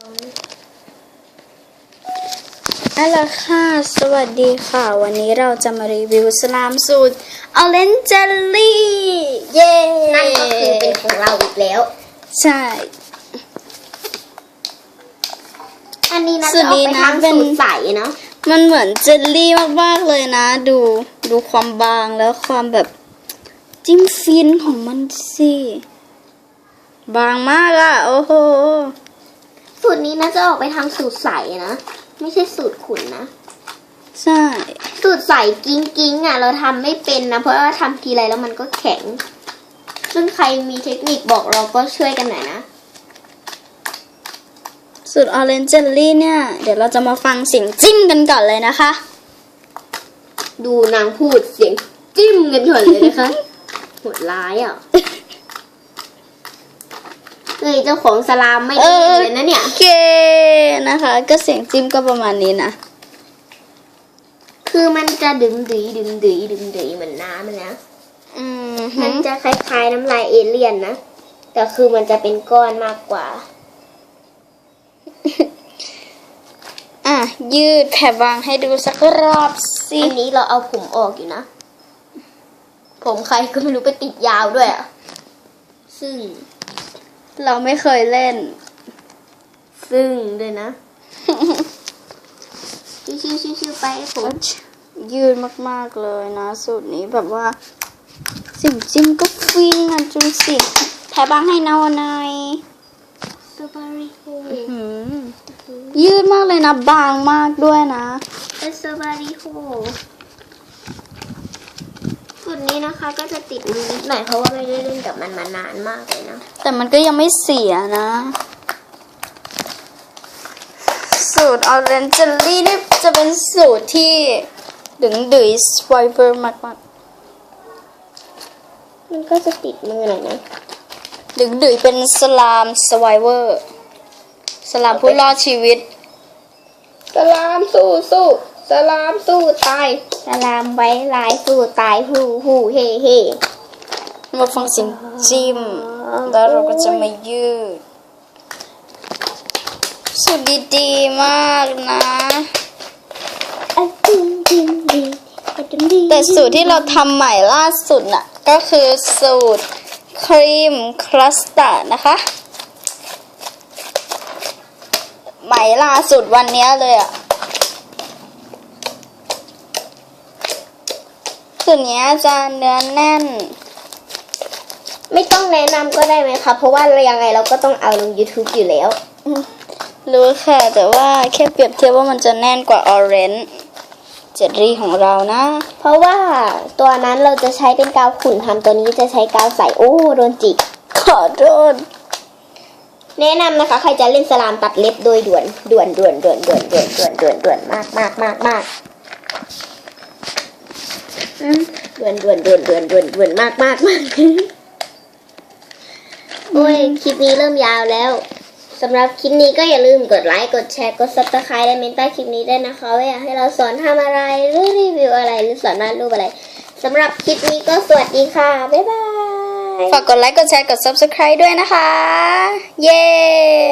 เอาละค่ะ สวัสดีค่ะ วันนี้เราจะมารีวิวสลามสูตรออเรนจ e ลลี่ เย้ นั่นก็คือเป็นของเราอีกแล้ว ใช่ อันนี้นะสูจะตรออกนี้ไปนะทางเป็น สูตรใสเนาะมันเหมือนเจลลี่มากๆเลยนะ ดูดูความบางแล้วความแบบจิ้มฟินของมันสิ บางมากอะโอ้โห สูตรนี้นะจะออกไปทางสูตรใสนะ ไม่ใช่สูตรขุนนะ ใช่ สูตรใสกิ้งกิ้งอะ เราทำไม่เป็นนะ เพราะว่าทำทีไรแล้วมันก็แข็ง ซึ่งใครมีเทคนิคบอกเราก็ช่วยกันหน่อยนะ สูตรออเรนจ e ลลี่เนี่ย เดี๋ยวเราจะมาฟังเสียงจิ้มกันก่อนเลยนะคะ ดูนางพูดเสียงจิ้มกันก่อนเลยนะคะ โหดร้ายอะ เฮ้ยเจ้าของสลามไม่ได้ยินเลยนะเนี่ยโอเคนะคะ ก็เสียงจิ้มก็ประมาณนี้นะคือมันจะดึงดืยดึงดืยดึงดืยเหมือนน้ำมันนะอืมมันจะคล้ายๆน้ำลายเอเลี่ยนนะแต่คือมันจะเป็นก้อนมากกว่า อะ ยืดแผ่วางให้ดูสักรอบสิอันนี้เราเอาผมออกอยู่นะ ผมใครก็ไม่รู้ไปติดยาวด้วยอะซึ่ง เราไม่เคยเล่น ซึ่งด้วยนะ ชิวๆชิวๆไปผมยืดมากๆเลยนะ สูตรนี้แบบว่าเสียงจิ้มก็ฟินอะจุสิแผ่บางให้นาวหน่อยสตรอเบอรี่โฮหืมยืดมากเลยนะ บางมากด้วยนะสตรอเบอรี่โฮส่ว นนี้นะคะก็จะติดมือนิดหน่อยเพราะว่าไม่ได้เล่นกับมันมานานมากเลยนะ แต่มันก็ยังไม่เสียนะ สูตรออเรนจ e ลลี่นี่จะเป็นสูตรที่ดึงดืยสไวเวอร์มากมันก็จะติดมือหน่อยนะๆดึงดืยเป็นสลามสไวเวอร์ สลามผู้รอดชีวิต สลามสู้สู้ สลามสู้ตายสลามไว้ลายสู้ตายฮูฮูเฮ่เฮ่มาฟังเสียงจิ้มแล้วเราก็จะมายืดสูตรดีๆมากนะอะดึงดึงดึงอะดึงดึงแต่สูตรที่เราทำใหม่ล่าสุดน่ะ ก็คือสูตรครีมครัสตาร์ดนะคะ ใหม่ล่าสุดวันเนี้ยเลยอะ สูตรเนี้ยจะเนื้อแน่น ไม่ต้องแนะนำก็ได้ไหมคะเพราะว่าเรายังไงเราก็ต้องเอาลง YouTube อยู่แล้ว รู้ค่ะ แต่ว่าแค่เปรียบเทียบว่ามันจะแน่นกว่าออเรนจ์เจดรี่ของเรานะ เพราะว่าตัวนั้นเราจะใช้เป็นกาวขุ่นทำตัวนี้จะใช้กาวใสโอ้โดนจิกขอโทษแนะนำนะคะ ใครจะเล่นสลามตัดเล็บโดยด่วนด่วนด่วนด่วนด่วนด่วนด่วนด่วนด่วนมากมากมากมากอืม ด่วนด่วนด่วนด่วนด่วนด่วนมากมากมากโอ้ยคลิปนี้เริ่มยาวแล้วสำหรับคลิปนี้ก็อย่าลืมกดไลค์กดแชร์กดซับสไครต์และเมนใต้คลิปนี้ด้วยนะคะว่าอยากให้เราสอนทำอะไรหรือรีวิวอะไรหรือสอนวาดรูปอะไรสำหรับคลิปนี้ก็สวัสดีค่ะ บ๊ายบาย ฝากกดไลค์กดแชร์กด subscribe ด้วยนะคะ เย้